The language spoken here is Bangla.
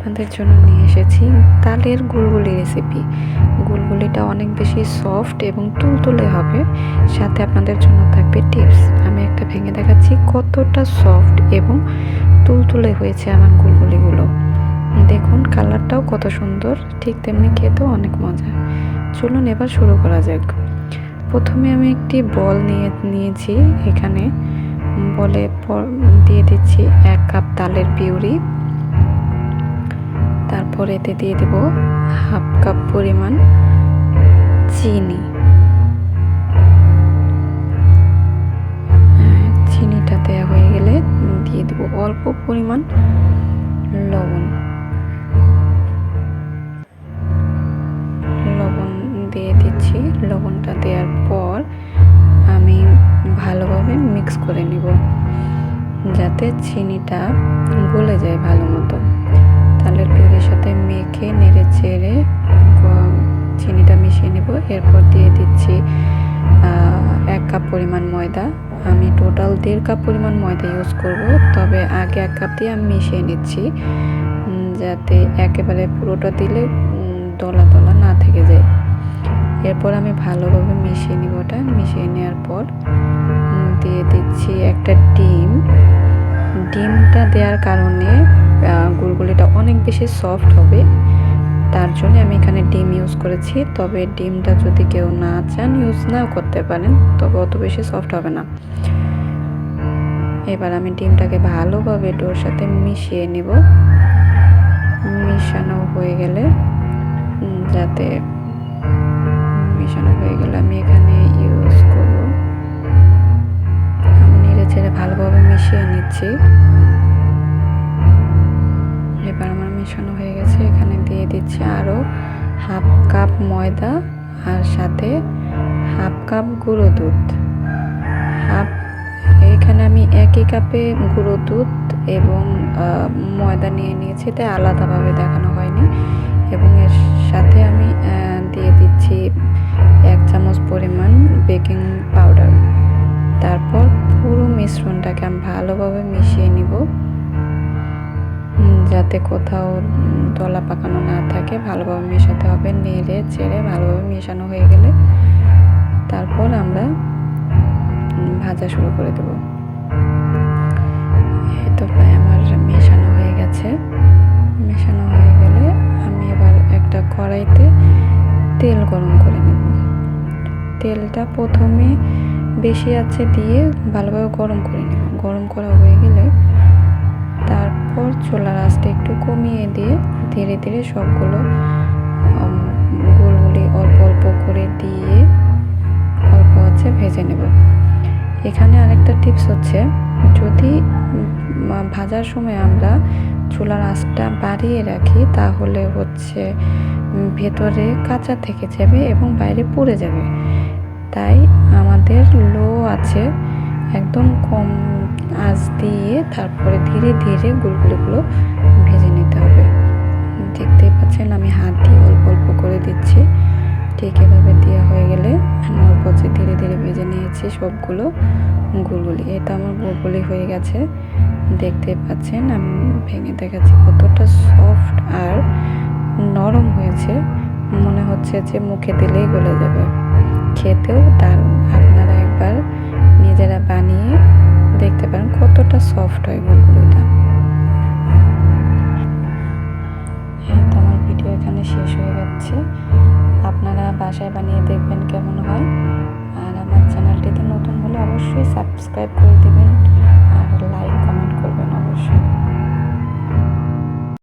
আপনাদের জন্য নিয়ে এসেছি তালের গুলগুলি রেসিপি গুলগুলিটা অনেক বেশি সফট এবং তুলতুলে হবে, সাথে আপনাদের জন্য থাকবে টিপস আমি একটা ভেঙে দেখাচ্ছি কতটা সফট এবং তুলতুলে হয়েছে আমার গুলগুলিগুলো। দেখুন কালারটাও কত সুন্দর, ঠিক তেমনি খেতেও অনেক মজা। চলুন এবার শুরু করা যাক। প্রথমে আমি একটি বল নিয়ে, নিয়েছি এখানে। বলে দিয়ে দিচ্ছি এক কাপ তালের পিউরি। তারপর এতে দিয়ে দেব হাফ কাপ পরিমাণ চিনি। হ্যাঁ, চিনিটা দেওয়া হয়ে গেলে দিয়ে দেব অল্প পরিমাণ লবণ। লবণ দিয়ে দিচ্ছি। লবণটা দেওয়ার পর আমি ভালোভাবে মিক্স করে নিব যাতে চিনিটা গলে যায় ভালো মতো। চেড়ে চিনিটা মিশিয়ে নেব। এরপর দিয়ে দিচ্ছি এক কাপ পরিমাণ ময়দা। আমি টোটাল দেড় কাপ পরিমাণ ময়দা ইউজ করব। তবে আগে এক কাপ দিয়ে আমি মিশিয়ে নিচ্ছি যাতে একেবারে পুরোটা দিলে দলা দলা না থেকে যায়। এরপর আমি ভালোভাবে মিশিয়ে নিব ওটা। মিশিয়ে নেওয়ার পর দিয়ে দিচ্ছি একটা ডিম। ডিমটা দেওয়ার কারণে গুলগুলিটা অনেক বেশি সফট হবে। তার জন্য আমি এখানে ডিম ইউজ করেছি। তবে ডিমটা যদি কেউ না চান ইউজ নাও করতে পারেন, তবে অত বেশি সফট হবে না। এবার আমি ডিমটাকে ভালোভাবে ডোর সাথে মিশিয়ে নিব। মিশানো হয়ে গেলে যাতে মিশানো হয়ে গেলে আমি এখানে ইউজ করব। আমি নেড়ে ছেড়ে ভালোভাবে মিশিয়ে নিচ্ছি। এবার আমার মেশানো হয়ে গেছে। দিচ্ছি আরও হাফ কাপ ময়দা আর সাথে হাফ কাপ গুঁড়ো দুধ। হাফ এখানে আমি একই কাপে গুঁড়ো দুধ এবং ময়দা নিয়ে নিয়েছি তাই আলাদাভাবে দেখানো হয়নি। এবং এর সাথে আমি দিয়ে দিচ্ছি এক চামচ পরিমাণ বেকিং পাউডার। তারপর পুরো মিশ্রণটাকে আমি ভালোভাবে মিশিয়ে যাতে কোথাও দলা পাকানো না থাকে, ভালোভাবে মেশাতে হবে, নেড়ে চেড়ে ভালোভাবে মেশানো হয়ে গেলে তারপর আমরা ভাজা শুরু করে দেবো। এই তো প্রায় আমার মেশানো হয়ে গেছে। মেশানো হয়ে গেলে আমি এবার একটা কড়াইতে তেল গরম করে নেব। তেলটা প্রথমে বেশি আছে দিয়ে ভালোভাবে গরম করে নেব। গরম করা তারপর চুলার আঁচটা একটু কমিয়ে দিয়ে ধীরে ধীরে সবগুলো গোলগুলি অল্প অল্প করে দিয়ে অল্প আছে ভেজে নেব। এখানে আরেকটা টিপস হচ্ছে, যদি ভাজার সময় আমরা চুলার আঁচটা বাড়িয়ে রাখি, তাহলে হচ্ছে ভেতরে কাঁচা থেকে যাবে এবং বাইরে পড়ে যাবে। তাই আমাদের লো আছে, একদম কম আঁচ দিয়ে তারপরে ধীরে ধীরে গুলগুলিগুলো ভেজে নিতে হবে। দেখতেই পাচ্ছেন আমি হাত দিয়ে অল্প অল্প করে দিচ্ছি। ঠিক এভাবে দেওয়া হয়ে গেলে আমি অল্প ধীরে ধীরে ভেজে নিয়েছি সবগুলো গুলগুলি এটা আমার গুলগুলি হয়ে গেছে। দেখতে পাচ্ছেন আমি, ভেঙে দেখাচ্ছি কতটা সফট আর নরম হয়েছে। মনে হচ্ছে যে মুখে দিলেই গলে যাবে। খেতেও দারুণ সফট হয় এই তো আমার ভিডিও এখানে শেষ হয়ে যাচ্ছে। আপনারা বাসায় বানিয়ে দেখবেন কেমন হয়। আর আমার চ্যানেলটিতে নতুন হলে অবশ্যই সাবস্ক্রাইব করে দেবেন।